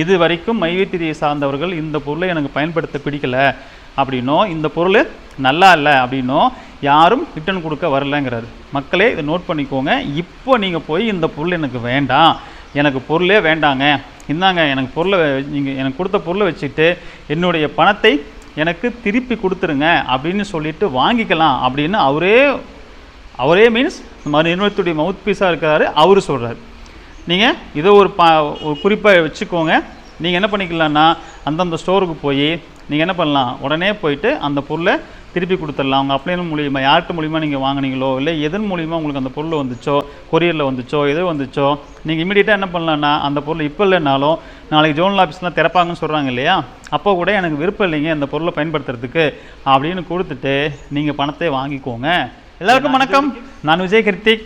இது வரைக்கும் மைவேத்திரியை சார்ந்தவர்கள் இந்த பொருளை எனக்கு பயன்படுத்த பிடிக்கல அப்படின்னோ இந்த பொருள் நல்லா இல்லை அப்படின்னோ யாரும் ரிட்டர்ன் கொடுக்க வரலங்கிறாரு. மக்களே இதை நோட் பண்ணிக்கோங்க. இப்போ நீங்கள் போய் இந்த பொருள் எனக்கு வேண்டாம். எனக்கு பொருளே வேண்டாங்க. இந்தாங்க எனக்கு பொருளை நீங்கள் எனக்கு கொடுத்த பொருளை வச்சுட்டு என்னுடைய பணத்தை எனக்கு திருப்பி கொடுத்துருங்க அப்படின்னு சொல்லிட்டு வாங்கிக்கலாம் அப்படின்னு அவரே அவரே மீன்ஸ் நிறுவனத்துடைய மவுத் பீஸாக இருக்கிறாரு அவர் சொல்கிறார் நீங்கள் இதை ஒரு பா ஒரு குறிப்பாக வச்சுக்கோங்க. நீங்கள் என்ன பண்ணிக்கலாம்னா அந்தந்த ஸ்டோருக்கு போய் நீங்கள் என்ன பண்ணலாம்? உடனே போயிட்டு அந்த பொருளை திருப்பி கொடுத்துடலாம். அவங்க அப்ளைன் மூலியமா யார்கிட்ட மூலிமா நீங்கள் வாங்குனீங்களோ இல்லை எதன் மூலியமாக உங்களுக்கு அந்த பொருள் வந்துச்சோ கொரியரில் வந்துச்சோ எது வந்துச்சோ நீங்கள் இமீடியட்டாக என்ன பண்ணலான்னா அந்த பொருள் இப்போ இல்லைனாலும் நாளைக்கு ஜோனல் ஆஃபீஸ்லாம் திறப்பாங்கன்னு சொல்கிறாங்க இல்லையா? அப்போ கூட எனக்கு விருப்பம் இல்லைங்க அந்த பொருளை பயன்படுத்துறதுக்கு. அப்படின்னு கொடுத்துட்டு நீங்கள் பணத்தை வாங்கிக்கோங்க. எல்லாருக்கும் வணக்கம். நான் Vijay Kiruthik.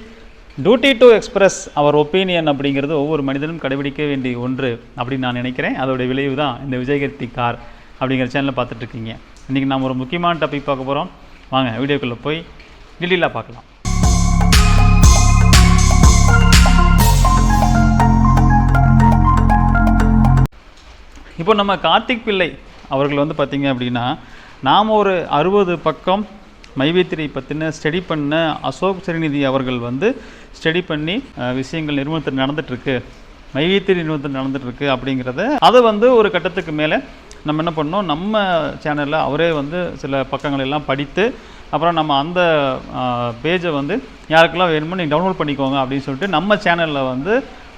Duty to express our opinion அப்படிங்கிறது ஒவ்வொரு மனிதனும் கடைபிடிக்க வேண்டிய ஒன்று அப்படின்னு நான் நினைக்கிறேன். அதோடைய விளைவு தான் இந்த விஜயகர்த்தி கார் அப்படிங்கிற சேனலில் பார்த்துட்ருக்கீங்க. இன்றைக்கி நம்ம ஒரு முக்கியமான டாபிக் பார்க்க போகிறோம் வாங்க வீடியோக்குள்ளே போய் டீட்டெயிலாக பார்க்கலாம். இப்போ நம்ம கார்த்திக் பிள்ளை அவர்கள் வந்து பார்த்திங்க அப்படின்னா நாம் ஒரு அறுபது பக்கம் மைவேத்திரை பற்றின ஸ்டடி பண்ண அசோக் சிறுநிதி அவர்கள் வந்து ஸ்டடி பண்ணி விஷயங்கள் நிறுவனத்தில் நடந்துகிட்ருக்கு மைவேத்திரி நிறுவனத்தில் நடந்துகிட்ருக்கு அப்படிங்கிறத அதை வந்து ஒரு கட்டத்துக்கு மேலே நம்ம என்ன பண்ணோம் நம்ம சேனலில் அவரே வந்து சில பக்கங்கள் எல்லாம் படித்து அப்புறம் நம்ம அந்த பேஜை வந்து யாருக்கெல்லாம் வேணுமோ நீங்கள் டவுன்லோட் பண்ணிக்கோங்க அப்படின்னு சொல்லிட்டு நம்ம சேனலில் வந்து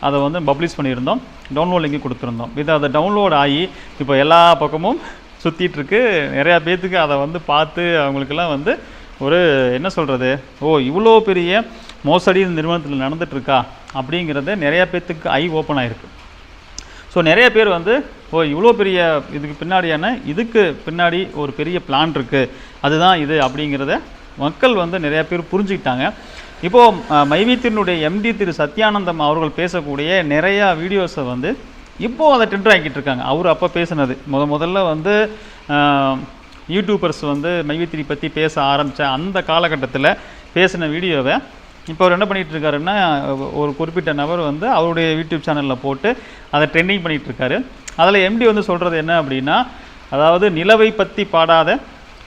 அதை வந்து பப்ளிஷ் பண்ணியிருந்தோம். டவுன்லோட் லிங்க் கொடுத்துருந்தோம். இது அதை டவுன்லோட் ஆகி இப்போ எல்லா பக்கமும் சுற்றிட்டுருக்கு நிறையா பேர்த்துக்கு அதை வந்து பார்த்து அவங்களுக்கெல்லாம் வந்து ஒரு என்ன சொல்கிறது ஓ இவ்வளோ பெரிய மோசடி இந்த நிறுவனத்தில் நடந்துட்டுருக்கா? அப்படிங்கிறத நிறையா பேர்த்துக்கு ஐ ஓப்பன் ஆகிருக்கு ஸோ நிறைய பேர் வந்து ஓ இவ்வளோ பெரிய இதுக்கு பின்னாடியான இதுக்கு பின்னாடி ஒரு பெரிய பிளான் இருக்குது அதுதான் இது அப்படிங்கிறத மக்கள் வந்து நிறையா பேர் புரிஞ்சுக்கிட்டாங்க. இப்போது மைவீத்தினுடைய எம்டி திரு சத்யானந்தம் அவர்கள் பேசக்கூடிய நிறையா வீடியோஸை வந்து இப்போது அதை டெண்டர் ஆக்கிட்டு இருக்காங்க அவர் அப்போ பேசினது. முத முதல்ல வந்து யூடியூபர்ஸ் வந்து மைவித்திரி பற்றி பேச ஆரம்பித்த அந்த காலகட்டத்தில் பேசின வீடியோவை இப்போ அவர் என்ன பண்ணிகிட்டு இருக்காருன்னா ஒரு குறிப்பிட்ட நபர் வந்து அவருடைய யூடியூப் சேனலில் போட்டு அதை ட்ரெண்டிங் பண்ணிகிட்டு இருக்காரு அதில் எம்டி வந்து சொல்கிறது என்ன அப்படின்னா அதாவது நிலவை பற்றி பாடாத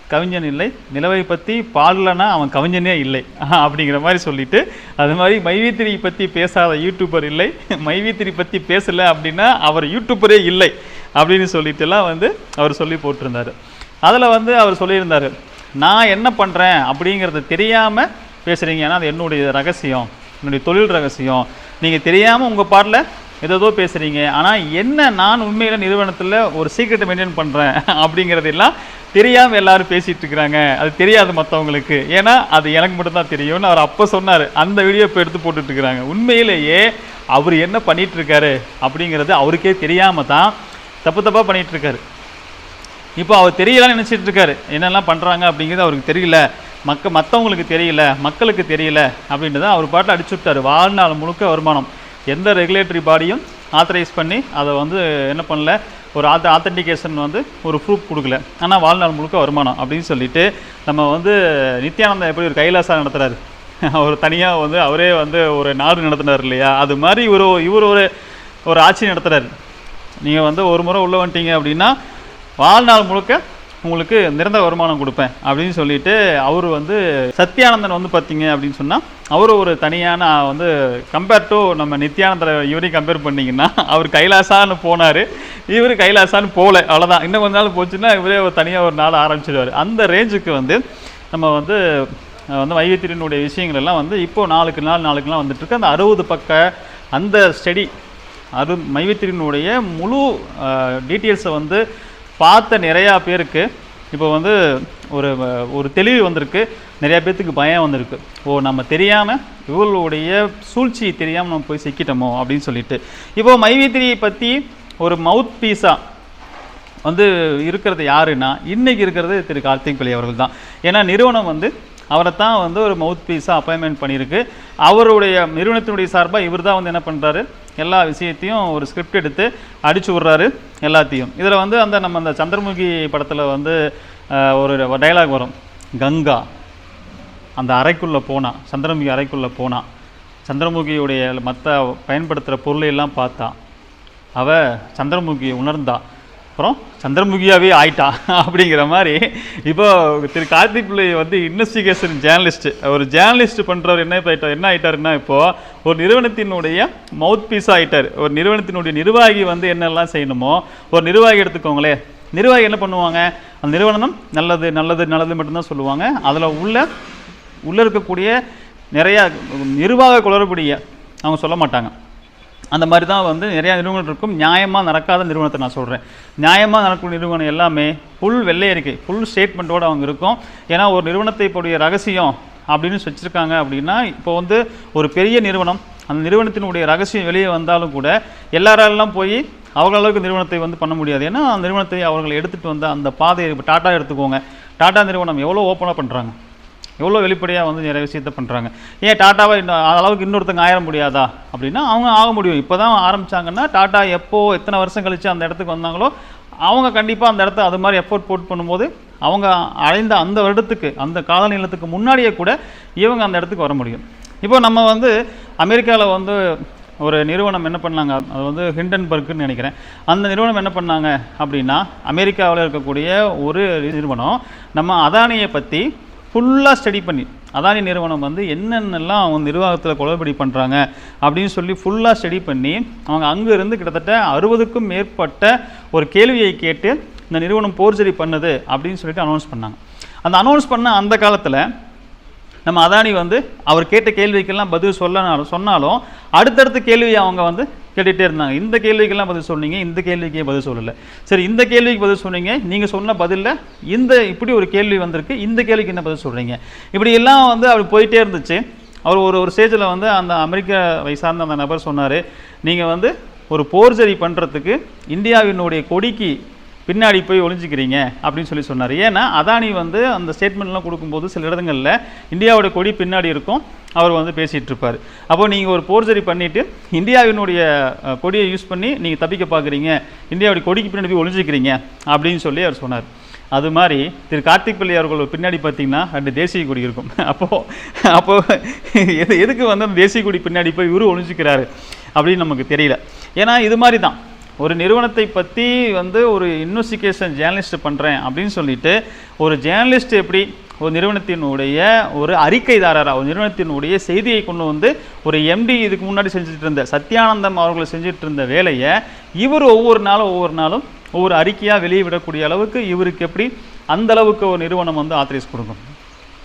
கவிஞன் இல்லை நிலவை பற்றி பாடலைன்னா அவன் கவிஞனே இல்லை அப்படிங்கிற மாதிரி சொல்லிட்டு அது மாதிரி மைவித்திரி பற்றி பேசாத யூடியூபர் இல்லை மைவித்திரி பற்றி பேசலை அப்படின்னா அவர் யூடியூபரே இல்லை அப்படின்னு சொல்லிட்டுலாம் வந்து அவர் சொல்லி போட்டிருந்தார். அதில் வந்து அவர் சொல்லியிருந்தார் நான் என்ன பண்ணுறேன் அப்படிங்கிறது தெரியாமல் பேசுகிறீங்க ஏன்னா அது என்னுடைய ரகசியம். என்னுடைய தொழில் ரகசியம். நீங்கள் தெரியாமல் உங்கள் பாட்டில் ஏதோ பேசுகிறீங்க ஆனால் என்ன நான் உண்மையில் நிறுவனத்தில் ஒரு சீக்கிரட்டை மெயின்டைன் பண்ணுறேன் அப்படிங்கிறதெல்லாம் தெரியாமல் எல்லாரும் பேசிகிட்டு இருக்கிறாங்க அது தெரியாது மற்றவங்களுக்கு ஏன்னா அது எனக்கு மட்டும்தான் தெரியும்னு அவர் அப்போ சொன்னார். அந்த வீடியோ இப்போ எடுத்து போட்டுட்ருக்குறாங்க உண்மையிலேயே அவர் என்ன பண்ணிகிட்ருக்காரு அப்படிங்கிறது அவருக்கே தெரியாமல் தான் தப்பு தப்பாக பண்ணிகிட்ருக்காரு இப்போ அவர் தெரியலன்னு நினச்சிட்டு இருக்காரு. என்னெல்லாம் பண்ணுறாங்க அப்படிங்கிறது அவருக்கு தெரியல. மக்க மற்றவங்களுக்கு தெரியல மக்களுக்கு தெரியல தான் அவர் பாட்டில் அடிச்சு விட்டார். வாழ்நாள் முழுக்க வருமானம். எந்த ரெகுலேட்டரி பாடியும் ஆத்தரைஸ் பண்ணி அதை வந்து என்ன பண்ணல ஒரு ஆத்த ஆத்தன்டிகேஷன் வந்து ஒரு ப்ரூஃப் கொடுக்கல. ஆனால் வாழ்நாள் முழுக்க வருமானம் அப்படின்னு சொல்லிட்டு நம்ம வந்து நித்யானந்தா எப்படி ஒரு கைலாசா நடத்துறாரு? அவர் தனியாக வந்து அவரே வந்து ஒரு நாடு நடத்துனார் இல்லையா? அது மாதிரி இவர் இவர் ஒரு ஒரு ஆட்சி நடத்துறாரு. நீங்கள் வந்து ஒரு முறை உள்ளே வந்துட்டீங்க அப்படின்னா வாழ்நாள் முழுக்க உங்களுக்கு நிரந்தர வருமானம் கொடுப்பேன் அப்படின்னு சொல்லிட்டு அவர் வந்து சத்யானந்தன் வந்து பார்த்தீங்க அப்படின்னு சொன்னால் அவர் ஒரு தனியான வந்து கம்பேர் டு நம்ம நித்யானந்தரை இவரையும் கம்பேர் பண்ணீங்கன்னா அவர் கைலாசான்னு போனார். இவர் கைலாசான்னு போகல அவ்வளோதான் இன்னும் கொஞ்ச நாள் போச்சுன்னா இவரே ஒரு தனியாக ஒரு நாள் ஆரம்பிச்சிடுவார் அந்த ரேஞ்சுக்கு வந்து நம்ம வந்து வந்து வைவித்திரியனுடைய விஷயங்கள் எல்லாம் வந்து இப்போ நாளுக்கு நாள் நாளுக்குலாம் வந்துட்டுருக்கு அந்த அறுபது பக்க அந்த ஸ்டடி அரு மைவித்திரியனுடைய முழு டீட்டெயில்ஸை வந்து பார்த்த நிறையா பேருக்கு இப்போ வந்து ஒரு ஒரு தெளிவு வந்திருக்கு. நிறையா பேர்த்துக்கு பயம் வந்திருக்கு. ஓ நம்ம தெரியாமல் இவர்களுடைய சூழ்ச்சி தெரியாமல் நம்ம போய் சிக்கிட்டோமோ அப்படின்னு சொல்லிட்டு. இப்போ மைவித்திரியை பற்றி ஒரு மவுத் பீஸாக வந்து இருக்கிறது யாருன்னா இன்றைக்கி இருக்கிறது திரு கார்த்திக் பிள்ளை அவர்கள் தான். ஏன்னா நிறுவனம் வந்து அவரை தான் வந்து ஒரு மவுத் பீஸாக அப்பாயின்மெண்ட் பண்ணியிருக்கு. அவருடைய நிறுவனத்தினுடைய சார்பாக இவர் தான் வந்து என்ன பண்ணுறாரு எல்லா விஷயத்தையும் ஒரு ஸ்கிரிப்ட் எடுத்து அடிச்சு விட்றாரு எல்லாத்தையும். இதில் வந்து அந்த நம்ம அந்த சந்திரமுகி படத்தில் வந்து ஒரு டயலாக் வரும். கங்கா அந்த அறைக்குள்ளே போனா சந்திரமுகி அறைக்குள்ளே போனா சந்திரமுகியுடைய மற்ற பயன்படுத்துகிற பொருளையெல்லாம் பார்த்தா அவ சந்திரமுகியை உணர்ந்தா அப்புறம் சந்திரமுகியாவே ஆயிட்டா அப்படிங்கிற மாதிரி. இப்போ திரு கார்த்திக் பிள்ளை வந்து இன்வெஸ்டிகேஷன் ஜேர்னலிஸ்ட் ஒரு ஜேர்னலிஸ்ட் பண்ணுறவர் என்ன ஆகிட்டார் என்ன ஆகிட்டாருன்னா இப்போ ஒரு நிறுவனத்தினுடைய மவுத் பீஸ் ஆகிட்டார் ஒரு நிறுவனத்தினுடைய நிர்வாகி வந்து என்னெல்லாம் செய்யணுமோ ஒரு நிர்வாகி எடுத்துக்கோங்களேன். நிர்வாகி என்ன பண்ணுவாங்க? அந்த நிறுவனம் நல்லது நல்லது நல்லது மட்டும்தான் சொல்லுவாங்க. அதில் உள்ள உள்ளே இருக்கக்கூடிய நிறையா நிர்வாக குளறுபடியை அவங்க சொல்ல மாட்டாங்க. அந்த மாதிரி தான் வந்து நிறையா நிறுவனம் இருக்கும். நியாயமாக நடக்காத நிறுவனத்தை நான் சொல்கிறேன் நியாயமாக நடக்கும் நிறுவனம் எல்லாமே ஃபுல் வெள்ளை அறிக்கை ஃபுல் ஸ்டேட்மெண்ட்டோடு அவங்க இருக்கும். ஏன்னா ஒரு நிறுவனத்தை இப்போடைய ரகசியம் அப்படின்னு வச்சுருக்காங்க அப்படின்னா இப்போ வந்து ஒரு பெரிய நிறுவனம் அந்த நிறுவனத்தினுடைய ரகசியம் வெளியே வந்தாலும் கூட எல்லாராலாம் போய் அவங்களளவுக்கு நிறுவனத்தை வந்து பண்ண முடியாது. ஏன்னா அந்த நிறுவனத்தை அவர்கள் எடுத்துகிட்டு வந்த அந்த பாதையை இப்போ டாட்டா எடுத்துக்கோங்க. டாட்டா நிறுவனம் எவ்வளோ ஓப்பனாக பண்ணுறாங்க எவ்வளோ வெளிப்படையாக வந்து நிறைய விஷயத்த பண்ணுறாங்க ஏன் டாட்டாவை இன்னும் அளவுக்கு இன்னொருத்தங்க ஆயிட முடியாதா? அப்படின்னா அவங்க ஆக முடியும். இப்போ தான் ஆரம்பிச்சாங்கன்னா டாட்டா எப்போ எத்தனை வருஷம் கழித்து அந்த இடத்துக்கு வந்தாங்களோ அவங்க கண்டிப்பாக அந்த இடத்த அது மாதிரி எஃபோர்ட் போட் பண்ணும்போது அவங்க அடைந்த அந்த வருடத்துக்கு அந்த கால நிலத்துக்கு முன்னாடியே கூட இவங்க அந்த இடத்துக்கு வர முடியும். இப்போ நம்ம வந்து அமெரிக்காவில் வந்து ஒரு நிறுவனம் என்ன பண்ணாங்க? அது வந்து ஹிண்டன்பர்க்னு நினைக்கிறேன். அந்த நிறுவனம் என்ன பண்ணாங்க அப்படின்னா அமெரிக்காவில் இருக்கக்கூடிய ஒரு நிறுவனம் நம்ம அதானியை பற்றி ஃபுல்லாக ஸ்டடி பண்ணி அதானி நிறுவனம் வந்து என்னென்னலாம் அவங்க நிர்வாகத்தில் குளறுபடி பண்ணுறாங்க அப்படின்னு சொல்லி ஃபுல்லாக ஸ்டடி பண்ணி அவங்க அங்கே இருந்து கிட்டத்தட்ட அறுபதுக்கும் மேற்பட்ட ஒரு கேள்வியை கேட்டு இந்த நிறுவனம் போர்ஜரி பண்ணுது அப்படின்னு சொல்லிட்டு அனௌன்ஸ் பண்ணாங்க. அந்த அனௌன்ஸ் பண்ண அந்த காலத்தில் நம்ம அதானி வந்து அவர் கேட்ட கேள்விக்கெல்லாம் பதில் சொல்ல சொன்னாலும் அடுத்தடுத்த கேள்வியை அவங்க வந்து கேட்டுகிட்டே இருந்தாங்க. இந்த கேள்விக்கெல்லாம் பதில் சொன்னீங்க இந்த கேள்விக்கே பதில் சொல்லலை. சரி இந்த கேள்விக்கு பதில் சொன்னீங்க. நீங்கள் சொன்ன பதிலில் இந்த இப்படி ஒரு கேள்வி வந்திருக்கு. இந்த கேள்விக்கு என்ன பதில் சொல்கிறீங்க இப்படி எல்லாம் வந்து அப்படி போயிட்டே இருந்துச்சு. அவர் ஒரு ஒரு ஸ்டேஜில் வந்து அந்த அமெரிக்கா வயசார்ந்த அந்த நபர் சொன்னார் நீங்கள் வந்து ஒரு போர்ஜரி பண்ணுறதுக்கு இந்தியாவினுடைய கொடிக்கு பின்னாடி போய் ஒளிஞ்சிக்கிறீங்க அப்படின்னு சொல்லி சொன்னார். ஏன்னா அதானி வந்து அந்த ஸ்டேட்மெண்ட்லாம் கொடுக்கும்போது சில இடங்களில் இந்தியாவோட கொடி பின்னாடி இருக்கும். அவர் வந்து பேசிகிட்டு இருப்பார் அப்போ நீங்கள் ஒரு போர்ஜரி பண்ணிவிட்டு இந்தியாவினுடைய கொடியை யூஸ் பண்ணி நீங்கள் தப்பிக்க பார்க்குறீங்க இந்தியாவுடைய கொடிக்கு பின்னாடி போய் ஒளிஞ்சிக்கிறீங்க அப்படின்னு சொல்லி அவர் சொன்னார். அது மாதிரி திரு கார்த்திக் பிள்ளை அவர்கள் பின்னாடி பார்த்தீங்கன்னா ரெண்டு தேசிய கொடி இருக்கும். அப்போது அப்போது எது எதுக்கு வந்து அந்த தேசிய கொடி பின்னாடி போய் இவரு ஒழிஞ்சிக்கிறாரு அப்படின்னு நமக்கு தெரியல. ஏன்னா இது மாதிரி தான். ஒரு நிறுவனத்தை பற்றி வந்து ஒரு இன்வெஸ்டிகேஷன் ஜேர்னலிஸ்ட் பண்ணுறேன் அப்படின்னு சொல்லிட்டு ஒரு ஜேர்னலிஸ்ட் எப்படி ஒரு நிறுவனத்தினுடைய ஒரு அறிக்கைதாரராக ஒரு நிறுவனத்தினுடைய செய்தியை கொண்டு வந்து ஒரு எம்டி இதுக்கு முன்னாடி செஞ்சுட்டு இருந்த சத்யானந்தம் அவர்கள் செஞ்சுட்டு இருந்த வேலையை இவர் ஒவ்வொரு நாளும் ஒவ்வொரு நாளும் ஒவ்வொரு அறிக்கையாக வெளியே விடக்கூடிய அளவுக்கு இவருக்கு எப்படி அந்த அளவுக்கு ஒரு நிறுவனம் வந்து ஆத்தரைஸ் கொடுக்கும்.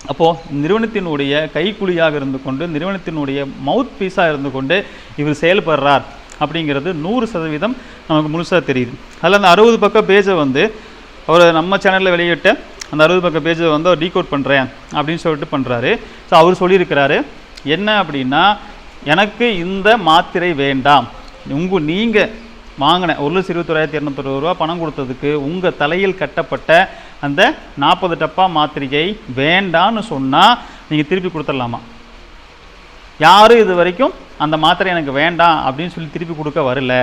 அப்போது நிறுவனத்தினுடைய கைக்குழியாக இருந்து கொண்டு நிறுவனத்தினுடைய மவுத் பீஸாக இருந்து கொண்டு இவர் செயல்படுறார். அப்படிங்கிறது நூறு சதவீதம் நமக்கு முழுசாக தெரியுது. அதில் அந்த அறுபது பக்கம் பேஜை வந்து அவர் நம்ம சேனலில் வெளியிட்ட அந்த அறுபது பக்கம் பேஜை வந்து அவர் டீகோட் பண்ணுறேன் அப்படின்னு சொல்லிட்டு பண்ணுறாரு ஸோ அவர் சொல்லியிருக்கிறாரு என்ன அப்படின்னா எனக்கு இந்த மாத்திரை வேண்டாம். உங்கள் நீங்கள் வாங்கின ஒரு லட்சம் இருபத்தொராயிரத்தி இரநூத்தொருபது ரூபா பணம் கொடுத்ததுக்கு உங்கள் தலையில் கட்டப்பட்ட அந்த நாற்பது டப்பா மாத்திரையை வேண்டான்னு சொன்னால் நீங்கள் திருப்பி கொடுத்துடலாமா? யாரும் இது வரைக்கும் அந்த மாத்திரை எனக்கு வேண்டாம் அப்படின்னு சொல்லி திருப்பி கொடுக்க வரல.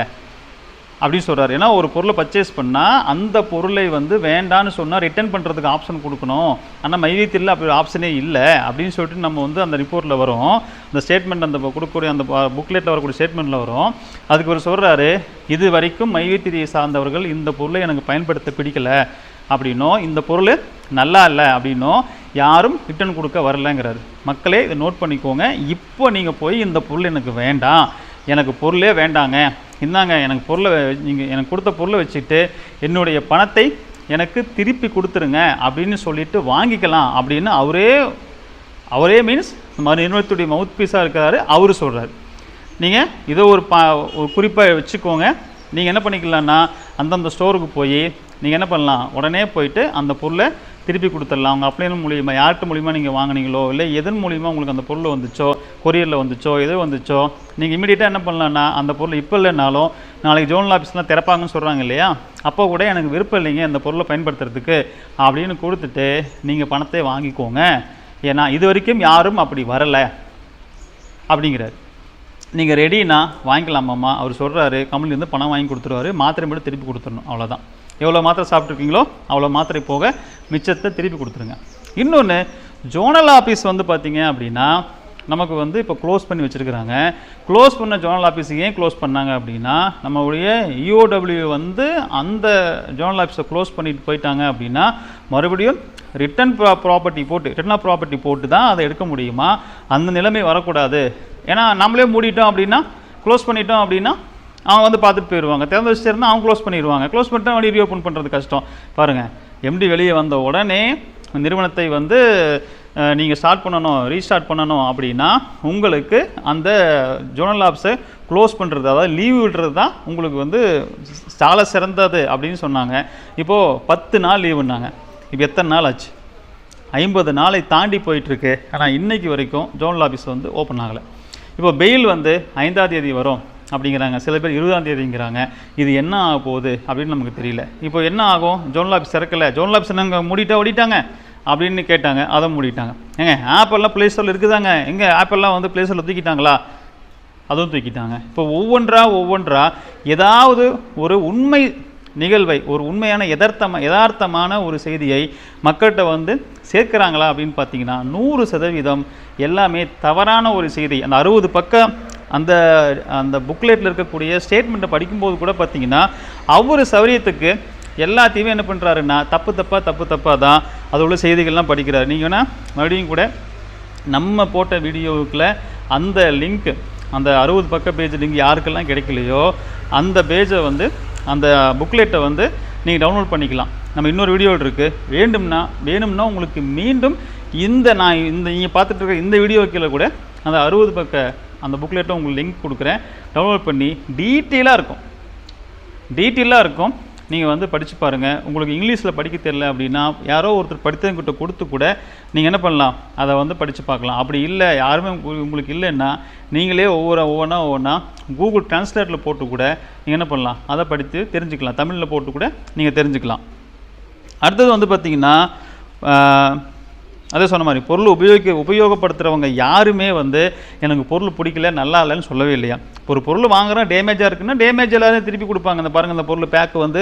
அப்படின்னு சொல்கிறார் ஏன்னா ஒரு பொருளை பர்ச்சேஸ் பண்ணால் அந்த பொருளை வந்து வேண்டான்னு சொன்னால் ரிட்டர்ன் பண்ணுறதுக்கு ஆப்ஷன் கொடுக்கணும். ஆனால் மைவீத்தில் அப்படி ஆப்ஷனே இல்லை அப்படின்னு சொல்லிட்டு நம்ம வந்து அந்த ரிப்போர்ட்டில் வரும். அந்த ஸ்டேட்மெண்ட் அந்த கொடுக்கக்கூடிய அந்த புக்லெட்டில் வரக்கூடிய ஸ்டேட்மெண்ட்டில் வரும். அதுக்கு ஒரு சொல்கிறாரு இது வரைக்கும் மைவீத்திரியை சார்ந்தவர்கள் இந்த பொருளை எனக்கு பயன்படுத்த பிடிக்கலை. அப்படின்னும் இந்த பொருள் நல்லா இல்லை. அப்படின்னும் யாரும் ரிட்டர்ன் கொடுக்க வரலங்கிறாரு. மக்களே இதை நோட் பண்ணிக்கோங்க. இப்போ நீங்கள் போய் இந்த பொருள் எனக்கு வேண்டாம். எனக்கு பொருளே வேண்டாங்க. இந்தாங்க எனக்கு பொருளை நீங்கள் எனக்கு கொடுத்த பொருளை வச்சுட்டு என்னுடைய பணத்தை எனக்கு திருப்பி கொடுத்துருங்க அப்படின்னு சொல்லிட்டு வாங்கிக்கலாம் அப்படின்னு அவரே அவரே மீன்ஸ் நிறுவனத்துடைய மவுத் பீஸாக இருக்கிறாரு. அவர் சொல்கிறாரு நீங்கள் இதை ஒரு பா ஒரு குறிப்பாக வச்சுக்கோங்க. நீங்கள் என்ன பண்ணிக்கலாம்னா அந்தந்த ஸ்டோருக்கு போய் நீங்கள் என்ன பண்ணலாம்? உடனே போயிட்டு அந்த பொருளை திருப்பி கொடுத்துடலாம். அவங்க அப்ளைன் மூலியமாக யார்கிட்ட மூலியமாக நீங்கள் வாங்குனீங்களோ இல்லை எதன் மூலியமாக உங்களுக்கு அந்த பொருள் வந்துச்சோ கொரியரில் வந்துச்சோ எது வந்துச்சோ நீங்கள் இமீடியட்டாக என்ன பண்ணலான்னா அந்த பொருள் இப்போ இல்லைனாலும் நாளைக்கு ஜோனல் ஆஃபீஸ்லாம் திறப்பாங்கன்னு சொல்கிறாங்க இல்லையா? அப்போ கூட எனக்கு விருப்பம் இல்லைங்க அந்த பொருளை பயன்படுத்துறதுக்கு அப்படின்னு கொடுத்துட்டு நீங்கள் பணத்தை வாங்கிக்கோங்க. ஏன்னா இது வரைக்கும் யாரும் அப்படி வரலை. அப்படிங்கிறார். நீங்கள் ரெடினா வாங்கிக்கலாமாம்மா அவர் சொல்கிறாரு கம்பெனிலேருந்து பணம் வாங்கி கொடுத்துருவாரு. மாத்திரை மட்டும் திருப்பி கொடுத்துடணும். அவ்வளோதான் எவ்வளோ மாத்திரை சாப்பிட்ருக்கீங்களோ அவ்வளோ மாத்திரை போக மிச்சத்தை திருப்பி கொடுத்துருங்க. இன்னொன்று ஜோனல் ஆஃபீஸ் வந்து பார்த்தீங்க அப்படின்னா நமக்கு வந்து இப்போ க்ளோஸ் பண்ணி வச்சுருக்கிறாங்க. க்ளோஸ் பண்ண ஜோனல் ஆஃபீஸ் ஏன் க்ளோஸ் பண்ணாங்க அப்படின்னா நம்மளுடைய இஓடபிள்யூ வந்து அந்த ஜோனல் ஆஃபீஸை க்ளோஸ் பண்ணிட்டு போயிட்டாங்க அப்படின்னா மறுபடியும் ரிட்டன் ப்ராப்பர்ட்டி போட்டு ரிட்டன் ஆஃப் ப்ராப்பர்ட்டி போட்டு தான் அதை எடுக்க முடியுமா? அந்த நிலைமை வரக்கூடாது. ஏன்னா நம்மளே மூடிட்டோம் அப்படின்னா க்ளோஸ் பண்ணிட்டோம் அப்படின்னா அவங்க வந்து பார்த்துட்டு போயிடுவாங்க திறந்து வச்சுருந்தா அவங்க க்ளோஸ் பண்ணிடுவாங்க க்ளோஸ் பண்ணிட்டு வழி ரீஓப்பன் பண்ணுறது கஷ்டம். பாருங்கள் எம்டி வெளியே வந்த உடனே நிறுவனத்தை வந்து நீங்கள் ஸ்டார்ட் பண்ணணும் ரீஸ்டார்ட் பண்ணணும் அப்படின்னா உங்களுக்கு அந்த ஜோனல் ஆப்ஸை க்ளோஸ் பண்ணுறது அதாவது லீவ் விடுறது தான் உங்களுக்கு வந்து சால சிறந்தது அப்படின்னு சொன்னாங்க. இப்போது பத்து நாள் லீவுன்னாங்க இப்போ எத்தனை நாள் ஆச்சு? ஐம்பது நாளை தாண்டி போயிட்டுருக்கு. ஆனால் இன்னைக்கு வரைக்கும் ஜோனல் ஆஃபீஸ் வந்து ஓப்பன் ஆகலை. இப்போ பெயில் வந்து ஐந்தாம் தேதி வரும். அப்படிங்கிறாங்க. சில பேர் இருபதாம் தேதிங்கிறாங்க. இது என்ன ஆக போகுது அப்படின்னு நமக்கு தெரியல. இப்போ என்ன ஆகும்? ஜோனல் ஆஃபீஸ் திறக்கலை ஜோனல் ஆஃபீஸ் நாங்கள் மூடிட்டா ஓடிட்டாங்க? அப்படின்னு கேட்டாங்க. அதை மூடிட்டாங்க. ஏங்க ஆப்பெல்லாம் ப்ளே ஸ்டோரில் இருக்குதாங்க? எங்கே ஆப்பெல்லாம் வந்து ப்ளே ஸ்டோரில் தூக்கிட்டாங்களா? அதுவும் தூக்கிட்டாங்க. இப்போ ஒவ்வொன்றா ஒவ்வொன்றா ஏதாவது ஒரு உண்மை நிகழ்வை ஒரு உண்மையான எதார்த்தமா யதார்த்தமான ஒரு செய்தியை மக்கள்கிட்ட வந்து சேர்க்குறாங்களா அப்படின்னு பார்த்தீங்கன்னா நூறு சதவீதம் எல்லாமே தவறான ஒரு செய்தி. அந்த அறுபது பக்கம் அந்த அந்த புக்லெட்டில் இருக்கக்கூடிய ஸ்டேட்மெண்ட்டை படிக்கும்போது கூட பார்த்தீங்கன்னா அவர் சௌரியத்துக்கு எல்லாத்தையுமே என்ன பண்ணுறாருன்னா தப்பு தப்பாக தப்பு தப்பாக தான் அது உள்ள செய்திகள்லாம் படிக்கிறாரு. நீங்கள் வேணால் மறுபடியும் கூட நம்ம போட்ட வீடியோவுக்குள்ள அந்த லிங்க் அந்த அறுபது பக்க பேஜ் லிங்க் யாருக்கெல்லாம் கிடைக்கலையோ அந்த பேஜை வந்து அந்த புக்லெட்டை வந்து நீங்கள் டவுன்லோட் பண்ணிக்கலாம். நம்ம இன்னொரு வீடியோ இருக்குது வேண்டும்னா வேணும்னா உங்களுக்கு மீண்டும் இந்த நான் இந்த நீங்கள் பார்த்துட்டு இருக்க இந்த வீடியோ கீழே கூட அந்த அறுபது பக்க அந்த புக்லெட்டை உங்களுக்கு லிங்க் கொடுக்குறேன். டவுன்லோட் பண்ணி டீட்டெயிலாக இருக்கும். டீட்டெயிலாக இருக்கும். நீங்கள் வந்து படித்து பாருங்கள் உங்களுக்கு இங்கிலீஷில் படிக்க தெரில அப்படின்னா யாரோ ஒருத்தர் படித்தவங்கிட்ட கொடுத்து கூட நீங்கள் என்ன பண்ணலாம்? அதை வந்து படித்து பார்க்கலாம். அப்படி இல்லை யாருமே உங்களுக்கு- இல்லைன்னா நீங்களே ஒவ்வொரு ஒவ்வொன்றா ஒவ்வொன்றா கூகுள் டிரான்ஸ்லேட்டில் போட்டு கூட நீங்கள் என்ன பண்ணலாம்? அதை படித்து தெரிஞ்சுக்கலாம். தமிழில் போட்டு கூட நீங்கள் தெரிஞ்சுக்கலாம். அடுத்தது வந்து பார்த்தீங்கன்னா அதே சொன்ன மாதிரி பொருள் உபயோகிக்க உபயோகப்படுத்துகிறவங்க யாருமே வந்து எனக்கு பொருள் பிடிக்கல நல்லா இல்லைன்னு சொல்லவே இல்லையா? ஒரு பொருள் வாங்குகிறோம் டேமேஜாக இருக்குன்னா டேமேஜ் எல்லாரும் திருப்பி கொடுப்பாங்க. இந்த பாருங்கள் இந்த பொருள் பேக்கு வந்து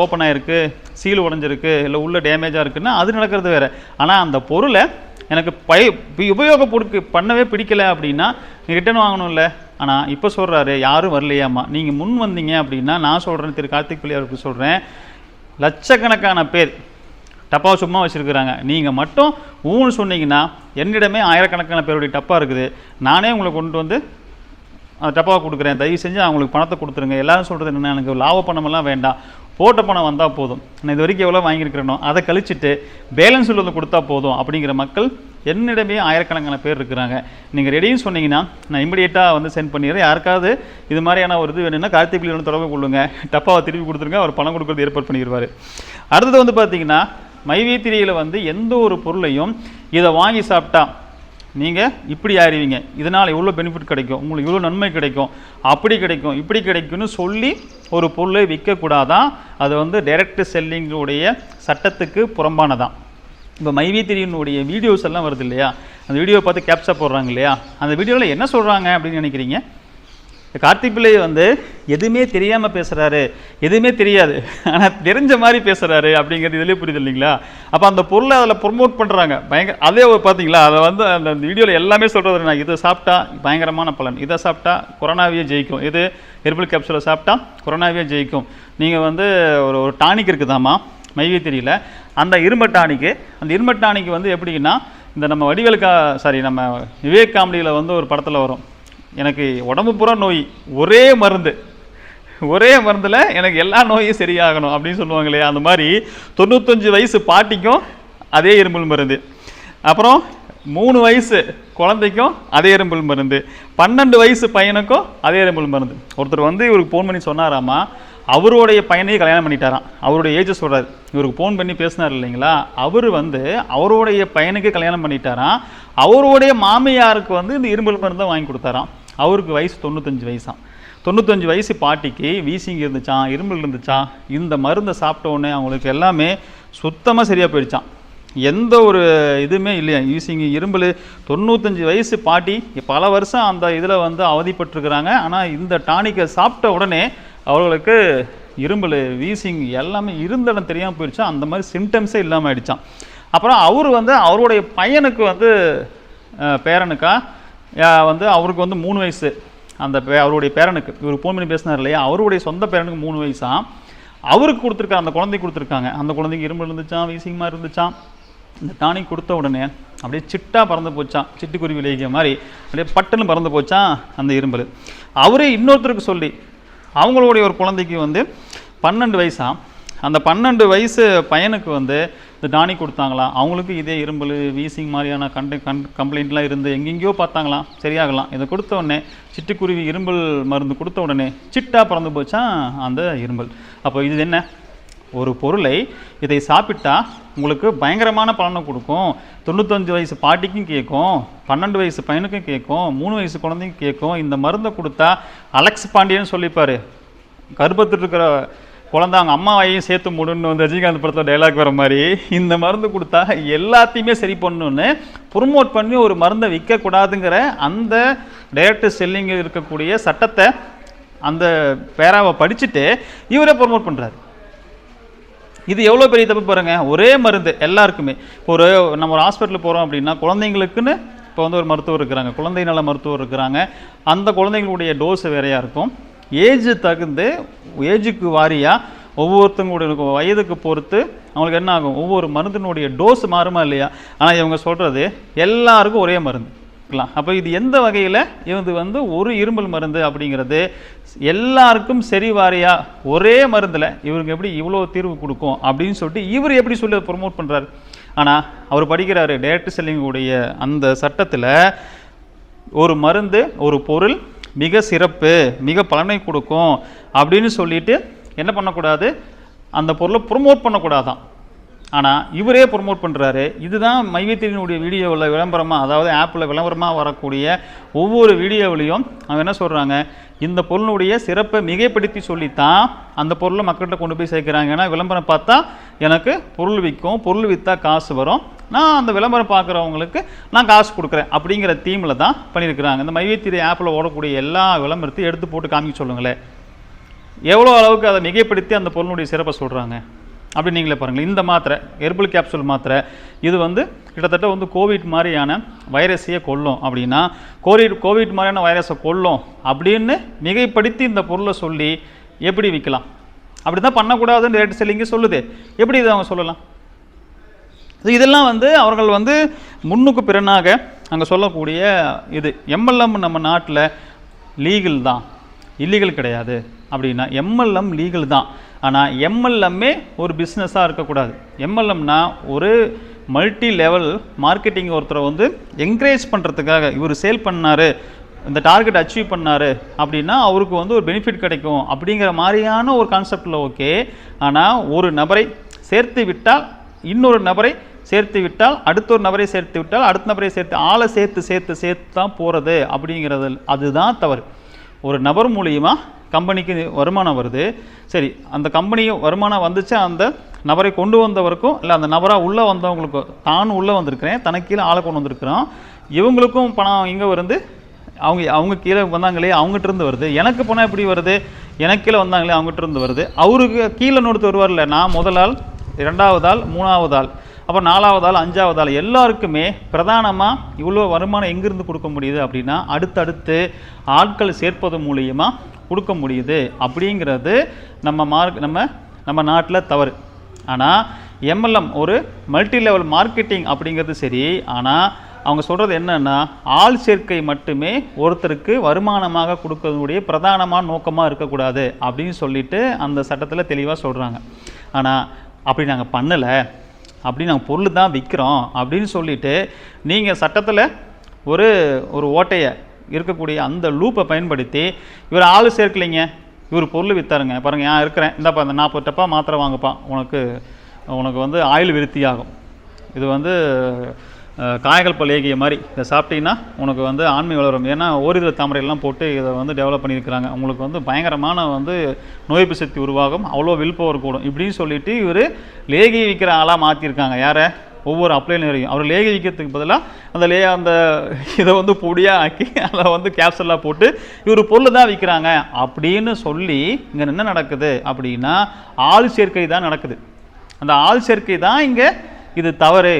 ஓப்பன் ஆகிருக்கு சீல் உடஞ்சிருக்கு இல்லை உள்ள டேமேஜாக இருக்குன்னா அது நடக்கிறது வேறு. ஆனால் அந்த பொருளை எனக்கு பய உப- பண்ணவே பிடிக்கல அப்படின்னா நீ ரிட்டர்ன் வாங்கணும்ல. ஆனால் இப்போ சொல்கிறாரு யாரும் வரலையாம்மா. நீங்கள் முன் வந்தீங்க அப்படின்னா நான் சொல்கிறேன் திரு கார்த்திக் பிள்ளையாருக்கு சொல்கிறேன் லட்சக்கணக்கான பேர் டப்பாவை சும்மா வச்சுருக்குறாங்க. நீங்கள் மட்டும் ஊன்னு சொன்னீங்கன்னா என்னிடமே ஆயிரக்கணக்கான பேருடைய டப்பா இருக்குது. நானே உங்களை கொண்டு வந்து அந்த டப்பாவை கொடுக்குறேன். தயவு செஞ்சு அவங்களுக்கு பணத்தை கொடுத்துருங்க. எல்லாரும் சொல்கிறது என்ன எனக்கு லாப பணமெல்லாம் வேண்டாம். போட்ட பணம் வந்தால் போதும். நான் இது வரைக்கும் எவ்வளோ வாங்கியிருக்கிறேனோ அதை கழிச்சிட்டு பேலன்ஸ் உள்ளதை கொடுத்தா போதும் அப்படிங்கிற மக்கள் என்னிடமே ஆயிரக்கணக்கான பேர் இருக்கிறாங்க. நீங்கள் ரெடின்னு சொன்னீங்கன்னா நான் இமிடியேட்டாக வந்து சென்ட் பண்ணிடுறேன். யாருக்காவது இது மாதிரியான ஒரு இது வேணும்னா கார்த்திக் தொடர்பு கொள்ளுங்க. டப்பாவை திருப்பி கொடுத்துருங்க. அவர் பணம் கொடுக்குறது ஏற்பாடு பண்ணிடுவார். அடுத்தது வந்து பார்த்தீங்கன்னா மைவேத்திரியில் வந்து எந்த ஒரு பொருளையும் இதை வாங்கி சாப்பிட்டா நீங்கள் இப்படி ஆறிவிங்க இதனால் இவ்வளோ பெனிஃபிட் கிடைக்கும்? உங்களுக்கு இவ்வளோ நன்மை கிடைக்கும்? அப்படி கிடைக்கும் இப்படி கிடைக்கும்னு சொல்லி ஒரு பொருளை விற்கக்கூடாதான் அது வந்து டைரக்ட் செல்லிங்குடைய சட்டத்துக்கு புறம்பானதான் இப்போ மைவித்திரியினுடைய வீடியோஸ் எல்லாம் வருது இல்லையா? அந்த வீடியோ பார்த்து கேப்சா போடுறாங்க இல்லையா? அந்த வீடியோவில் என்ன சொல்கிறாங்க அப்படின்னு நினைக்கிறீங்க? கார்த்திக் பிள்ளை வந்து எதுவுமே தெரியாமல் பேசுகிறாரு எதுவுமே தெரியாது. ஆனால் தெரிஞ்ச மாதிரி பேசுகிறாரு அப்படிங்கிறது இதிலே புரியுது இல்லைங்களா? அப்போ அந்த பொருளை அதில் ப்ரொமோட் பண்ணுறாங்க பயங்கர அதே ஒரு பார்த்தீங்களா அதை வந்து அந்த வீடியோவில் எல்லாமே சொல்கிறது நான் இதை சாப்பிட்டா பயங்கரமான பலன். இதை சாப்பிட்டா கொரோனாவே ஜெயிக்கும். இது ஹெர்பல் கேப்சூலை சாப்பிட்டா கொரோனாவே ஜெயிக்கும். நீங்கள் வந்து ஒரு ஒரு டானிக் இருக்குதாம்மா? மைவே தெரியல. அந்த இரும்ப டானிக்கு அந்த இரும்ப டானிக்கு வந்து எப்படின்னா இந்த நம்ம வடிவேலுக்கா சாரி நம்ம விவேக் காமெடியில் வந்து ஒரு படத்தில் வரும். எனக்கு உடம்பு பூரா நோய். ஒரே மருந்து. ஒரே மருந்தில் எனக்கு எல்லா நோயும் சரியாகணும் அப்படின்னு சொல்லுவாங்க இல்லையா? அந்த மாதிரி தொண்ணூத்தஞ்சு வயசு பாட்டிக்கும் அதே இருமல் மருந்து. அப்புறம் மூணு வயசு குழந்தைக்கும் அதே இருமல் மருந்து. பன்னெண்டு வயசு பையனுக்கும் அதே இருமல் மருந்து. ஒருத்தர் வந்து இவருக்கு ஃபோன் பண்ணி சொன்னாராமா அவருடைய பையனையே கல்யாணம் பண்ணிட்டாராம். அவருடைய ஏஜ் சொல்கிறார் இவருக்கு ஃபோன் பண்ணி பேசினார் இல்லைங்களா? அவர் வந்து அவருடைய பையனுக்கு கல்யாணம் பண்ணிட்டாராம். அவருடைய மாமியாருக்கு வந்து இந்த இரும்பல் மருந்தை வாங்கி கொடுத்தாராம். அவருக்கு வயசு தொண்ணூத்தஞ்சு வயசாம். தொண்ணூத்தஞ்சு வயசு பாட்டிக்கு வீசிங் இருந்துச்சான் இரும்பல் இருந்துச்சான் இந்த மருந்தை சாப்பிட்ட உடனே அவங்களுக்கு எல்லாமே சுத்தமாக சரியாக போயிடுச்சான் எந்த ஒரு இதுவுமே இல்லையா? யூசிங் இரும்பல். தொண்ணூத்தஞ்சு வயசு பாட்டி பல வருஷம் அந்த இதில் வந்து அவதிப்பட்டிருக்கிறாங்க. ஆனால் இந்த டானிக்கை சாப்பிட்ட உடனே அவர்களுக்கு இரும்பல் வீசிங் எல்லாமே இருந்த இடம் தெரியாமல் போயிடுச்சா அந்த மாதிரி சிம்டம்ஸே இல்லாமல் ஆயிடுச்சான் அப்புறம் அவர் வந்து அவருடைய பையனுக்கு வந்து பேரனுக்கா? வந்து அவருக்கு வந்து மூணு வயசு. அந்த பே- அவருடைய பேரனுக்கு. இவர் ஃபோன் பண்ணி பேசினார் இல்லையா? அவருடைய சொந்த பேரனுக்கு மூணு வயசா? அவருக்கு கொடுத்துருக்காங்க அந்த குழந்தைக்கு கொடுத்துருக்காங்க. அந்த குழந்தைக்கு இரும்பு இருந்துச்சான் வீசிங்கமாக இருந்துச்சான் இந்த டானிக் கொடுத்த உடனே அப்படியே சிட்டா பறந்து போச்சான் சிட்டுக்குருவி லேகிய மாதிரி. அப்படியே பட்டுன்னு பறந்து போச்சான் அந்த இரும்பல். அவரே இன்னொருத்தருக்கு சொல்லி அவங்களுடைய ஒரு குழந்தைக்கு வந்து பன்னெண்டு வயசா? அந்த பன்னெண்டு வயசு பையனுக்கு வந்து இந்த டானி கொடுத்தாங்களாம் அவங்களுக்கு இதே இரும்பல் வீசிங் மாதிரியான கண்ட கண் கம்ப்ளைண்ட்லாம் இருந்து எங்கெங்கேயோ பார்த்தாங்களாம். சரியாகலாம். இதை கொடுத்த உடனே சிட்டுக்குருவி இரும்பல் மருந்து கொடுத்த உடனே சிட்டா பறந்து போச்சான் அந்த இரும்பல். அப்போ இது என்ன? ஒரு பொருளை இதை சாப்பிட்டா உங்களுக்கு பயங்கரமான பலனை கொடுக்கும். தொண்ணூத்தஞ்சு வயசு பாட்டிக்கும் கேட்கும் பன்னெண்டு வயசு பையனுக்கும் கேட்கும் மூணு வயசு குழந்தைக்கும் கேட்கும் இந்த மருந்தை கொடுத்தா அலெக்ஸ் பாண்டியன்னு சொல்லிப்பார். கர்ப்பத்தில் இருக்கிற குழந்தை அவங்க அம்மாவையும் சேர்த்து முடுன்னு வந்து ரஜினிகாந்த் படத்தில் டைலாக் வர மாதிரி. இந்த மருந்து கொடுத்தா எல்லாத்தையுமே சரி பண்ணணுன்னு ப்ரொமோட் பண்ணி ஒரு மருந்தை விற்கக்கூடாதுங்கிற அந்த டைரக்ட் செல்லிங் இருக்கக்கூடிய சட்டத்தை அந்த பேராவை படிச்சுட்டு இவரே ப்ரொமோட் பண்ணுறாரு இது எவ்வளோ பெரிய தப்பு பாருங்க? ஒரே மருந்து எல்லாருக்குமே. இப்போ ஒரு நம்ம ஒரு ஹாஸ்பிட்டல் போகிறோம் அப்படின்னா குழந்தைங்களுக்குன்னு இப்போ வந்து ஒரு மருத்துவர் இருக்கிறாங்க. குழந்தை நல மருத்துவர் இருக்கிறாங்க. அந்த குழந்தைங்களுடைய டோஸ் வேறையாக இருக்கும். ஏஜ் தகுந்து ஏஜுக்கு வாரியாக ஒவ்வொருத்தங்களுடைய வயதுக்கு பொறுத்து அவங்களுக்கு என்ன ஆகும்? ஒவ்வொரு மருந்தினுடைய டோஸ் மாறுமா இல்லையா? ஆனால் இவங்க சொல்கிறது எல்லாருக்கும் ஒரே மருந்து. இருக்கலாம் அப்போ இது எந்த வகையில்? இது வந்து ஒரு இருமல் மருந்து அப்படிங்கிறது எல்லாருக்கும் சரி வாரியா ஒரே மருந்தில் இவருக்கு எப்படி இவ்வளோ தீர்வு கொடுக்கும் அப்படின்னு சொல்லிட்டு இவர் எப்படி சொல்லி ப்ரொமோட் பண்ணுறாரு ஆனால் அவர் படிக்கிறாரு டேரக்ட் செல்லிங்குடைய அந்த சட்டத்தில் ஒரு மருந்து ஒரு பொருள் மிக சிறப்பு மிக பலனை கொடுக்கும் அப்படின்னு சொல்லிட்டு என்ன பண்ணக்கூடாது? அந்த பொருளை ப்ரொமோட் பண்ணக்கூடாதான். ஆனால் இவரே ப்ரொமோட் பண்ணுறாரு இதுதான் மைவேத்திரியினுடைய வீடியோவில் விளம்பரமாக அதாவது ஆப்பில் விளம்பரமாக வரக்கூடிய ஒவ்வொரு வீடியோவிலையும் அவங்க என்ன சொல்கிறாங்க இந்த பொருளுடைய சிறப்பை மிகைப்படுத்தி சொல்லித்தான் அந்த பொருளை மக்கள்கிட்ட கொண்டு போய் சேர்க்குறாங்க. ஏன்னா விளம்பரம் பார்த்தா எனக்கு பொருள் விற்கும் பொருள் விற்றா காசு வரும். நான் அந்த விளம்பரம் பார்க்குறவங்களுக்கு நான் காசு கொடுக்குறேன் அப்படிங்கிற தீமில் தான் பண்ணியிருக்கிறாங்க. இந்த மைவேத்திரி ஆப்பில் ஓடக்கூடிய எல்லா விளம்பரத்தையும் எடுத்து போட்டு காமிக்க சொல்லுங்களேன். எவ்வளோ அளவுக்கு அதை மிகைப்படுத்தி அந்த பொருளுடைய சிறப்பை சொல்கிறாங்க அப்படி நீங்களே பாருங்கள் இந்த மாத்திரை ஹெர்பல் கேப்சூல் மாத்திரை இது வந்து கிட்டத்தட்ட வந்து கோவிட் மாதிரியான வைரஸையே கொல்லும் அப்படின்னா கோவிட் கோவிட் மாதிரியான வைரஸை கொல்லும் அப்படின்னு மிகைப்படுத்தி இந்த பொருளை சொல்லி எப்படி விற்கலாம்? அப்படி தான் பண்ணக்கூடாதுன்னு ரேட் செல்லிங்க சொல்லுது. எப்படி இதை அவங்க சொல்லலாம்? இதெல்லாம் வந்து அவர்கள் வந்து முன்னுக்கு பிறனாக அங்கே சொல்லக்கூடிய இது. எம்எல்எம் நம்ம நாட்டில் லீகல் தான். இல்லீகல் கிடையாது. அப்படின்னா எம்எல்எம் லீகல் தான். ஆனால் எம்எல்எம்மே ஒரு பிஸ்னஸாக இருக்கக்கூடாது. எம்எல்எம்னா ஒரு மல்டி லெவல் மார்க்கெட்டிங் ஒருத்தரை வந்து என்கரேஜ் பண்ணுறதுக்காக இவர் சேல் பண்ணார் இந்த டார்கெட் அச்சீவ் பண்ணார் அப்படின்னா அவருக்கு வந்து ஒரு பெனிஃபிட் கிடைக்கும் அப்படிங்கிற மாதிரியான ஒரு கான்செப்டில் ஓகே ஆனால் ஒரு நபரை சேர்த்து விட்டால் இன்னொரு நபரை சேர்த்து விட்டால் அடுத்த ஒரு நபரை சேர்த்து விட்டால் அடுத்த நபரை சேர்த்து ஆளை சேர்த்து சேர்த்து சேர்த்து தான் போகிறது அப்படிங்கிறது அதுதான் தவறு. ஒரு நபர் மூலியமாக கம்பெனிக்கு வருமானம் வருது. சரி அந்த கம்பெனிக்கு வருமானம் வந்துச்சு? அந்த நபரை கொண்டு வந்தவருக்கும் இல்லை அந்த நபராக உள்ளே வந்தவங்களுக்கும் தான் உள்ளே வந்திருக்கிறேன் தனக்கு கீழே ஆளை கொண்டு வந்திருக்கிறோம். இவங்களுக்கும் பணம் இங்கே வந்து அவங்க அவங்க கீழே வந்தாங்களே அவங்ககிட்ட இருந்து வருது. எனக்கு பணம் எப்படி வருது? எனக்கு கீழே வந்தாங்களே அவங்ககிட்ட இருந்து வருது. அவருக்கு கீழே நோடுத்து வருவார்ல நான் முதலால் ஆள் மூணாவதால் ஆள் மூணாவது ஆள் அப்போ நாலாவது ஆள் அஞ்சாவது ஆள் எல்லாருக்குமே பிரதானமாக இவ்வளோ வருமானம் எங்கேருந்து கொடுக்க முடியுது அப்படின்னா அடுத்தடுத்து ஆட்கள் சேர்ப்பது மூலியமாக கொடுக்க முடியுது அப்படிங்கிறது நம்ம மார்க் நம்ம நம்ம நாட்டில் தவறு. ஆனால் எம்எல்எம் ஒரு மல்டி லெவல் மார்க்கெட்டிங் அப்படிங்கிறது சரி ஆனால் அவங்க சொல்கிறது என்னென்னா ஆள் சேர்க்கை மட்டுமே ஒருத்தருக்கு வருமானமாக கொடுக்கறதுடைய பிரதானமான நோக்கமாக இருக்கக்கூடாது அப்படின்னு சொல்லிட்டு அந்த சட்டத்தில் தெளிவாக சொல்கிறாங்க ஆனால் அப்படி நாங்கள் பண்ணலை அப்படி நாங்கள் பொருள் தான் விற்கிறோம் அப்படின்னு சொல்லிட்டு நீங்கள் சட்டத்தில் ஒரு ஒரு ஓட்டையை இருக்கக்கூடிய அந்த லூப்பை பயன்படுத்தி இவர் ஆள் சேர்க்கலைங்க. இவர் பொருள் வித்தாருங்க. பாருங்கள் நான் இருக்கிறேன். இந்தாப்பா அந்த நாற்பது டப்பா மாத்திரை வாங்கப்பா. உனக்கு உனக்கு வந்து ஆயில் விருத்தி ஆகும் இது வந்து அஹ், காயகல்ப மாதிரி. இதை சாப்பிட்டீங்கன்னா உனக்கு வந்து ஆண்மை வளரும். ஏன்னா ஓரிதழ் தாமரையெல்லாம் போட்டு இதை வந்து டெவலப் பண்ணியிருக்கிறாங்க. உங்களுக்கு வந்து பயங்கரமான வந்து நோய்ப்பு சக்தி உருவாகும். அவ்வளோ வில் பவர் கூடும். இப்படின்னு சொல்லிவிட்டு இவர் லேகி விற்கிற ஆளாக மாற்றிருக்காங்க யாரை? ஒவ்வொரு அப்ளைனரையும் அவர் லேகி விற்கிறதுக்கு பதிலாக அந்த லே அந்த இதை வந்து பொடியாக ஆக்கி அதை வந்து கேப்சலாக போட்டு இவர் பொருள் தான் விற்கிறாங்க அப்படின்னு சொல்லி இங்கே என்ன நடக்குது அப்படின்னா ஆள் சேர்க்கை தான் நடக்குது. அந்த ஆள் சேர்க்கை தான் இங்கே இது தவறு.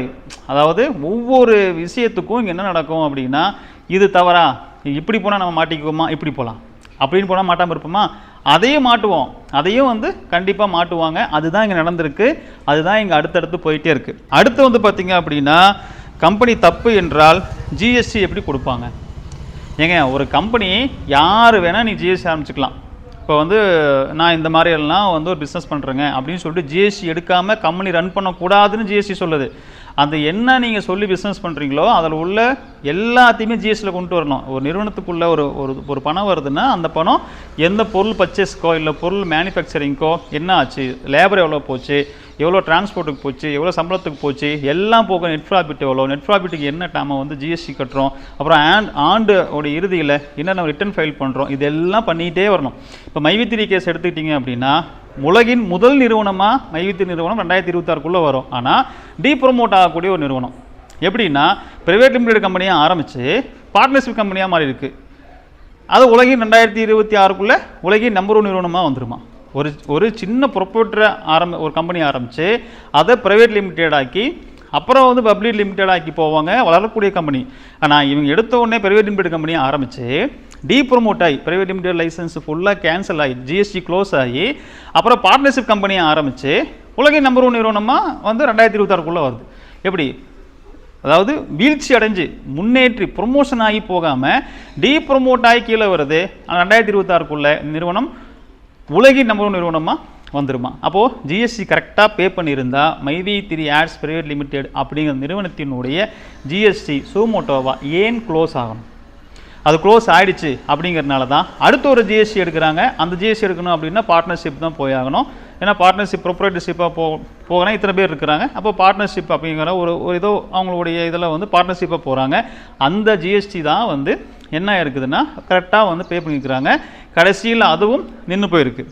அதாவது ஒவ்வொரு விஷயத்துக்கும் இங்கே என்ன நடக்கும் அப்படின்னா இது தவறா? இப்படி போனால் நம்ம மாட்டிக்குவோமா? இப்படி போகலாம் அப்படின்னு போனால் மாட்டாமல் இருப்போமா? அதையும் மாட்டுவோம். அதையும் வந்து கண்டிப்பாக மாட்டுவாங்க. அதுதான் இங்கே நடந்திருக்கு. அதுதான் இங்கே அடுத்தடுத்து போயிட்டே இருக்குது அடுத்து வந்து பார்த்திங்க அப்படின்னா கம்பெனி தப்பு என்றால் ஜிஎஸ்டி எப்படி கொடுப்பாங்க? ஏங்க ஒரு கம்பெனி யார் வேணால் நீ ஜிஎஸ்டி ஆரம்பிச்சுக்கலாம். இப்போ வந்து நான் இந்த மாதிரி எல்லாம் வந்து ஒரு பிஸ்னஸ் பண்ணுறேங்க அப்படின்னு சொல்லிட்டு ஜிஎஸ்டி எடுக்காமல் கம்பெனி ரன் பண்ணக்கூடாதுன்னு ஜிஎஸ்டி சொல்லுது. அந்த என்ன நீங்கள் சொல்லி பிஸ்னஸ் பண்ணுறீங்களோ அதில் உள்ள எல்லாத்தையுமே ஜிஎஸ்டியில் கொண்டு வரணும். ஒரு நிறுவனத்துக்குள்ளே ஒரு ஒரு ஒரு பணம் வருதுன்னா அந்த பணம் எந்த பொருள் பர்ச்சேஸ்க்கோ இல்லை பொருள் மேனுஃபேக்சரிங்க்கோ என்ன ஆச்சு? லேபர் எவ்வளோ போச்சு? எவ்வளோ டிரான்ஸ்போர்ட்டுக்கு போச்சு எவ்வளோ சம்பளத்துக்கு போச்சு எல்லாம் போக நெட் ப்ராஃபிட் எவ்வளோ நெட் ப்ராஃபிட்டுக்கு என்ன டைமை வந்து ஜிஎஸ்டி கட்டுறோம் அப்புறம் ஆண்ட் ஆண்டு உடைய இறுதியில் என்ன நம்ம ரிட்டர்ன் ஃபைல் பண்ணுறோம் இதெல்லாம் பண்ணிகிட்டே வரணும். இப்போ மைவித்திரி கேஸ் எடுத்துக்கிட்டிங்க அப்படின்னா உலகின் முதல் நிறுவனமாக மைவித்திரி நிறுவனம் ரெண்டாயிரத்தி இருபத்தாறுக்குள்ளே வரும். ஆனால் டீ ப்ரொமோட் ஆகக்கூடிய ஒரு நிறுவனம். எப்படின்னா ப்ரைவேட் லிமிடெட் கம்பெனியாக ஆரம்பித்து பார்ட்னர்ஷிப் கம்பெனியாக மாறி இருக்குது அது உலகின் ரெண்டாயிரத்தி இருபத்தி ஆறுக்குள்ளே உலகின் நம்பர் ஒன் நிறுவனமாக வந்துருமா? ஒரு ஒரு சின்ன ப்ரொப்போட்டரை ஆரம்பி ஒரு கம்பெனி ஆரம்பித்து அதை ப்ரைவேட் லிமிடெட் ஆக்கி அப்புறம் வந்து பப்ளிக் லிமிடெட் ஆக்கி போவாங்க வளரக்கூடிய கம்பெனி ஆனால் இவங்க எடுத்த உடனே ப்ரைவேட் லிமிடெட் கம்பெனியை ஆரம்பித்து டீ ப்ரொமோட் ஆகி ப்ரைவேட் லிமிடெட் லைசன்ஸ் ஃபுல்லாக கேன்சல் ஆகி ஜிஎஸ்டி க்ளோஸ் ஆகி அப்புறம் பார்ட்னர்ஷிப் கம்பெனியை ஆரம்பித்து உலகின் நம்பர் ஒன் நிறுவனமாக வந்து ரெண்டாயிரத்தி இருபத்தாறுக்குள்ளே வருது. எப்படி? அதாவது வீழ்ச்சி அடைஞ்சு முன்னேற்றி ப்ரொமோஷன் ஆகி போகாமல் டீ ப்ரொமோட் ஆகி கீழே வருது. ஆனால் ரெண்டாயிரத்தி இருபத்தாறுக்குள்ளே நிறுவனம் உலகின் நம்பர் ஒன் நிறுவனமாக வந்துருமா? அப்போது ஜிஎஸ்டி கரெக்டாக பே பண்ணியிருந்தால் மைவி திரி ஆட்ஸ் பிரைவேட் லிமிடெட் அப்படிங்கிற நிறுவனத்தினுடைய ஜிஎஸ்டி சூமோட்டோவா ஏன் க்ளோஸ் ஆகணும்? அது க்ளோஸ் ஆகிடுச்சு அப்படிங்கிறனால தான் அடுத்த ஒரு ஜிஎஸ்டி எடுக்கிறாங்க. அந்த ஜிஎஸ்டி எடுக்கணும் அப்படின்னா பார்ட்னர்ஷிப் தான் போயாகணும் ஏன்னா பார்ட்னர்ஷிப் ப்ரொப்ரேட்டர்ஷிப்பாக போ போகணும் இத்தனை பேர் இருக்கிறாங்க. அப்போ பார்ட்னர்ஷிப் அப்படிங்கிற ஒரு ஒரு ஏதோ அவங்களுடைய இதில் வந்து பார்ட்னர்ஷிப்பாக போகிறாங்க அந்த ஜிஎஸ்டி தான் வந்து என்ன இருக்குதுன்னா கரெக்டாக வந்து பே பண்ணிக்கிறாங்க. கடைசியில் அதுவும் நின்று போயிருக்கு.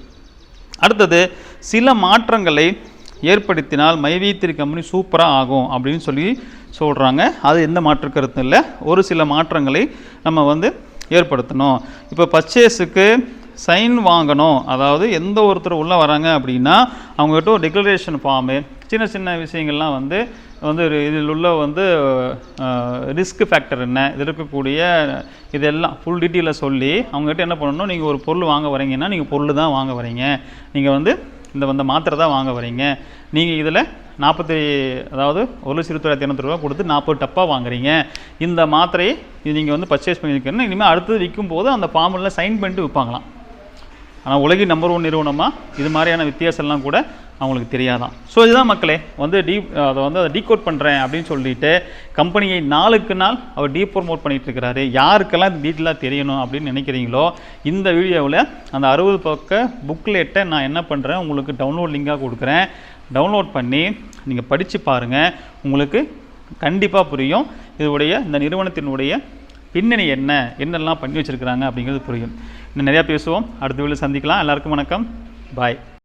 அடுத்தது சில மாற்றங்களை ஏற்படுத்தினால் மைவீத்திரி கம்பெனி சூப்பராக ஆகும் அப்படின்னு சொல்லி சொல்கிறாங்க அது எந்த மாற்று கருத்தும் இல்லை. ஒரு சில மாற்றங்களை நம்ம வந்து ஏற்படுத்தணும். இப்போ பர்ச்சேஸுக்கு சைன் வாங்கணும். அதாவது எந்த ஒருத்தர் உள்ளே வராங்க அப்படின்னா அவங்ககிட்ட ஒரு டிக்ளரேஷன் ஃபார்மு சின்ன சின்ன விஷயங்கள்லாம் வந்து வந்து இதில் உள்ள வந்து ரிஸ்க் ஃபேக்டர் என்ன? இதில் இருக்கக்கூடிய இதெல்லாம் ஃபுல் டீட்டெயிலில் சொல்லி அவங்ககிட்ட என்ன பண்ணணும்? நீங்கள் ஒரு பொருள் வாங்க வரீங்கன்னா நீங்கள் பொருள் தான் வாங்க வரீங்க நீங்கள் வந்து இந்த வந்த மாத்திரை தான் வாங்க வரீங்க நீங்கள் இதில் நாற்பத்தி அதாவது ஒரு லட்சத்தி தொள்ளாயிரத்தி இரநூத்தி ரூபா கொடுத்து நாற்பது டப்பாக வாங்குறீங்க. இந்த மாத்திரையை இது நீங்கள் வந்து பர்ச்சேஸ் பண்ணியிருக்கீங்கன்னா இனிமேல் அடுத்தது விற்கும் போது அந்த ஃபார்மில் சைன் பண்ணிட்டு விற்பாங்களாம். ஆனால் உலகின் நம்பர் ஒன் நிறுவனமாக இது மாதிரியான வித்தியாசம்லாம் கூட அவங்களுக்கு தெரியாதான். ஸோ இதுதான் மக்களே வந்து டீ அதை வந்து அதை டீகோட் பண்ணுறேன் அப்படின்னு சொல்லிட்டு கம்பெனியை நாளுக்கு நாள் அவர் டீ ப்ரொமோட் பண்ணிகிட்டு இருக்கிறாரு. யாருக்கெல்லாம் டீட்டெயிலாக தெரியணும் அப்படின்னு நினைக்கிறீங்களோ இந்த வீடியோவில் அந்த அறுபது பக்க புக்லெட்டை நான் என்ன பண்ணுறேன் உங்களுக்கு டவுன்லோட் லிங்காக கொடுக்குறேன். டவுன்லோட் பண்ணி நீங்கள் படித்து பாருங்கள் உங்களுக்கு கண்டிப்பாக புரியும். இதனுடைய இந்த நிறுவனத்தினுடைய பின்னணி என்ன என்னெல்லாம் பண்ணி வச்சுருக்கிறாங்க அப்படிங்கிறது புரியும். இன்னும் நிறையா பேசுவோம். அடுத்த வீடியோ சந்திக்கலாம். எல்லாருக்கும் வணக்கம். பாய்